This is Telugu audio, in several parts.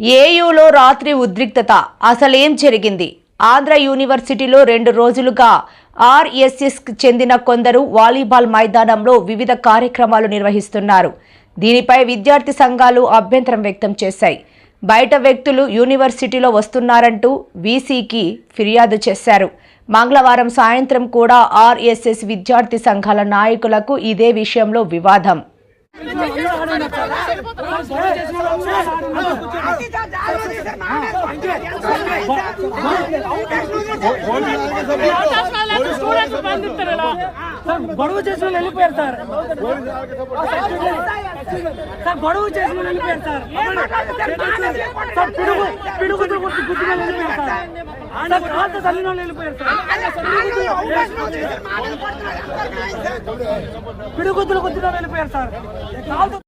ఏయూలో రాత్రి ఉద్రిక్తత. అసలేం జరిగింది? ఆంధ్ర యూనివర్సిటీలో రెండు రోజులుగా ఆర్ఎస్ఎస్కి చెందిన కొందరు వాలీబాల్ మైదానంలో వివిధ కార్యక్రమాలు నిర్వహిస్తున్నారు. దీనిపై విద్యార్థి సంఘాలు అభ్యంతరం వ్యక్తం చేశాయి. బయట వ్యక్తులు యూనివర్సిటీలో వస్తున్నారంటూ వీసీకి ఫిర్యాదు చేశారు. మంగళవారం సాయంత్రం కూడా ఆర్ఎస్ఎస్ విద్యార్థి సంఘాల నాయకులకు ఇదే విషయంలో వివాదం. గొడవ చేసిన వెళ్ళిపోయారు సార్. సార్ గొడవ చేసిన వాళ్ళు వెళ్ళిపోయారు సార్ సార్ పిడుగు పిడుగుతో కొట్టి గుద్దిన వాళ్ళు వెళ్ళిపోయారు సార్. సార్. కాళ్ళతో తల్లిన వాళ్ళు వెళ్ళిపోయారు సార్. పిడుగుద్దులు వెళ్ళిపోయారు సార్.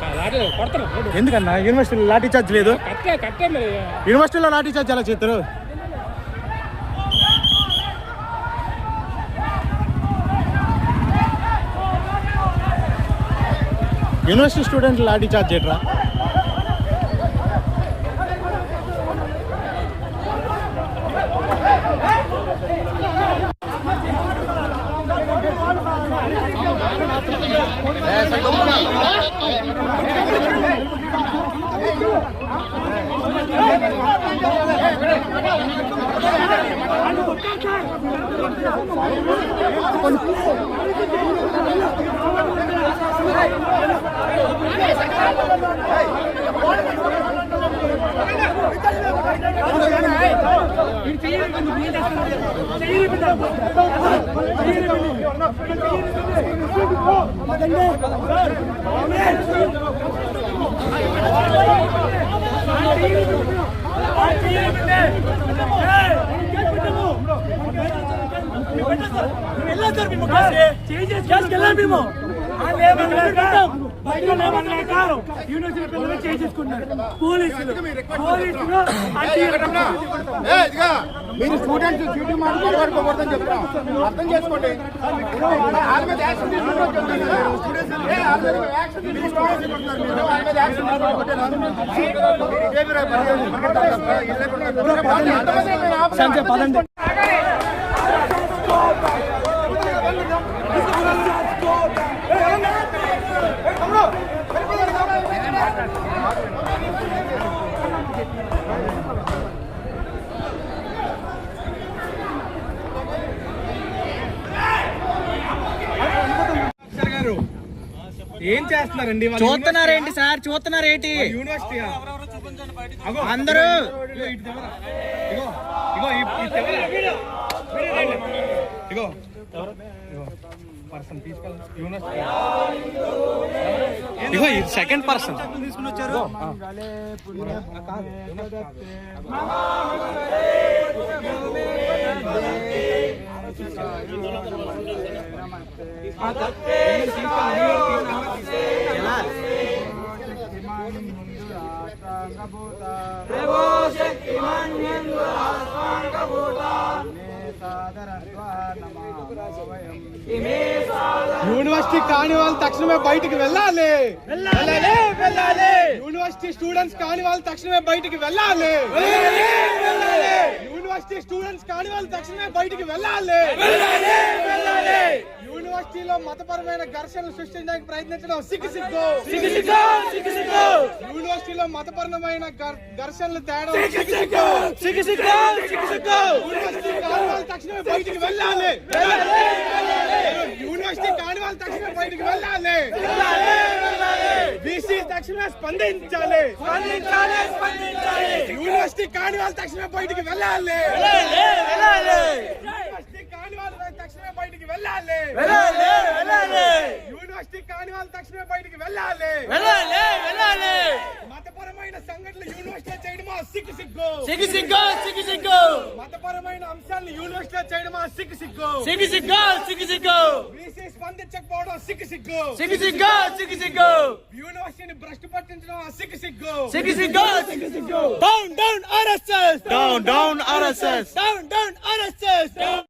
కాళ్ళతో ఎందుకన్నా? యూనివర్సిటీలో లాఠీ చార్జ్ లేదు. యూనివర్సిటీలో లాఠీ చార్జ్ ఎలా చేస్తారు? యూనివర్సిటీ స్టూడెంట్ లాఠీ చార్జ్ చేయట్రా మేము యూనివర్సిటీ పిల్లలు చేసేసుకున్నారు పోలీసులు పోలీసులు ఏ, ఇదిగో, మీరు స్టూడెంట్స్ డ్యూటీ మాట చెప్తాం అర్థం చేసుకోండి. చెప్తాం మీరు. వాళ్ళ మీద యాక్షన్ తీసుకుంటే ఇదేమి రా, పర్లేదు. ఇల్లే కొట్టారు. ఏం చేస్తున్నారండి? వాళ్ళు చూస్తున్నారేంటి సార్? చూస్తున్నారేంటి? యూనివర్సిటీ అందరూ ఇగో ఇటు తెవరా. ఇగో ఇగో ఈ- ఈ తెవరా. ఇగో ఇగో పర్సన్ తీసుకెళ్ళి యూనివర్సిటీ. ఇగో ఇది సెకండ్ పర్సన్ తీసుకుని వచ్చారు? యూనివర్సిటీ కాని వాళ్ళు తక్షణమే బయటికి వెళ్ళాలి. వెళ్ళాలి. వెళ్ళాలి. యూనివర్సిటీ స్టూడెంట్స్ కాని వాళ్ళు తక్షణమే బయటికి వెళ్ళాలి. యూనివర్సిటీ స్టూడెంట్స్ కాని వాళ్ళు తక్షణమే బయటికి వెళ్ళాలి. యూనివర్సిటీలో మతపరమైన ఘర్షణలు సృష్టించడానికి ప్రయత్నించడం సిగ్గు సిగ్గు. యూనివర్సిటీలో మతపరమైన ఘర్- ఘర్షణలు తేడం సిగ్గు సిగ్గు యూనివర్సిటీ కాని వాళ్ళు తక్షణమే బయటికి వెళ్ళాలి. తక్షణమే స్పందించాలి. స్పందించాలి స్పందించాలి. యూనివర్సిటీ కాని వాళ్ళు తక్షణమే బయటికి వెళ్ళాలి. వెళ్ళాలి యూనివర్సిటీ కాని వాళ్ళు తక్షణమే బయటికి వెళ్ళాలి. వెళ్ళాలి వెళ్ళాలి. యూనివర్సిటీ కాని వాళ్ళు తక్షణమే బయటికి వెళ్ళాలి. వెళ్ళాలి వెళ్ళాలి. మతపరమైన సంఘటనలు యూనివర్సిటీ చేయడమా సిగ్గు సిగ్గు. సిగ్గు సిగ్గు సిగ్గు సిగ్గు. మతపరమైన అంశాలను యూనివర్సిటీ చేయడమా సిగ్గు సిగ్గు. సిగ్గు సిగ్గు సిగ్గు సిగ్గు. సిగ్గు సిగ్గు సిగ్గు సిగ్గు సిగ్గు సిగ్గు యూనివర్సిటీని భ్రష్టు పట్టించడం సిగ్గు సిగ్గు సిగ్గు సిగ్గు సిగ్గు సిగ్గు down down RSS down down RSS down down RSS